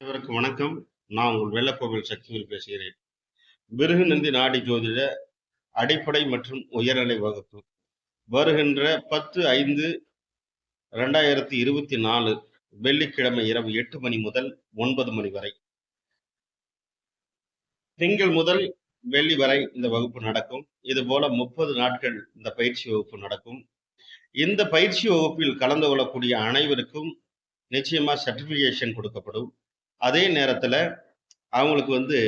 அனைவருக்கும் வணக்கம். நான் உங்கள் வெள்ளக்கோவில் சக்திவேல் பேசுகிறேன். விருகு நந்தி நாடி ஜோதிட அடிப்படை மற்றும் உயர்நிலை வகுப்பு. வருகின்ற பத்து ஐந்து ரெண்டாயிரத்தி இருபத்தி நாலு வெள்ளிக்கிழமை இரவு எட்டு மணி முதல் ஒன்பது மணி வரை. திங்கள் முதல் வெள்ளி வரை இந்த வகுப்பு நடக்கும். இது போல முப்பது நாட்கள் இந்த பயிற்சி வகுப்பு நடக்கும். இந்த பயிற்சி வகுப்பில் கலந்து கொள்ளக்கூடிய அனைவருக்கும் நிச்சயமா சர்டிபிகேஷன் கொடுக்கப்படும். அதே நேரத்துல அவங்களுக்கு வந்து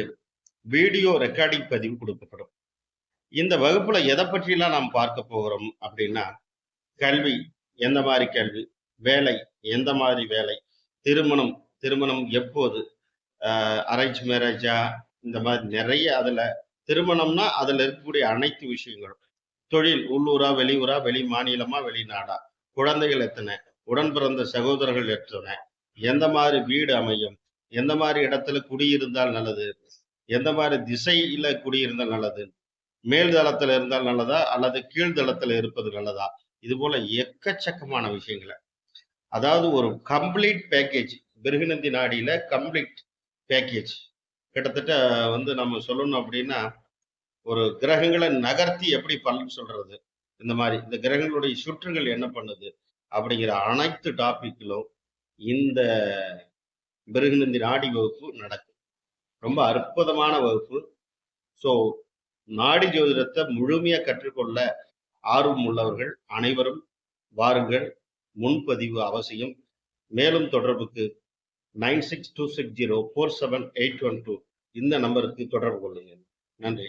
வீடியோ ரெக்கார்டிங் பதிவு கொடுக்கப்படும். இந்த வகுப்புல எதை பற்றியெல்லாம் நாம் பார்க்க போகிறோம் அப்படின்னா கல்வி எந்த மாதிரி கல்வி வேலை எந்த மாதிரி வேலை திருமணம் திருமணம் எப்போது அரேஞ்ச் மேரேஜா இந்த மாதிரி நிறைய அதுல திருமணம்னா அதுல இருக்கக்கூடிய அனைத்து விஷயங்களும். தொழில் உள்ளூரா வெளியூரா வெளி மாநிலமா வெளிநாடா குழந்தைகள் எத்தனை உடன் பிறந்த சகோதரர்கள் எத்தனை எந்த மாதிரி வீடு அமையும் எந்த மாதிரி இடத்துல குடியிருந்தால் நல்லது? எந்த மாதிரி திசையில குடியிருந்தால் நல்லது? மேல் தளத்துல இருந்தால் நல்லதா? அல்லது கீழ் தளத்துல இருப்பது நல்லதா? இது போல எக்கச்சக்கமான விஷயங்களை. அதாவது ஒரு கம்ப்ளீட் பேக்கேஜ் பிருகுநந்தி நாடியில கம்ப்ளீட் பேக்கேஜ் கிட்டத்தட்ட வந்து நம்ம சொல்லணும் அப்படின்னா ஒரு கிரகங்களை நகர்த்தி எப்படி பலன் சொல்றது? இந்த மாதிரி இந்த கிரகங்களுடைய சுற்றுகள் என்ன பண்ணுது? அப்படிங்கிற அனைத்து டாபிக்கிலும் இந்த பிருகுநந்தி நாடி வகுப்பு நடக்கும். ரொம்ப அற்புதமான வகுப்பு. ஸோ நாடி ஜோதிடத்தை முழுமையாக கற்றுக்கொள்ள ஆர்வம் உள்ளவர்கள் அனைவரும் வாருங்கள். முன்பதிவு அவசியம். மேலும் தொடர்புக்கு nine six two six zero four seven eight one two இந்த நம்பருக்கு தொடர்பு கொள்ளுங்கள். நன்றி.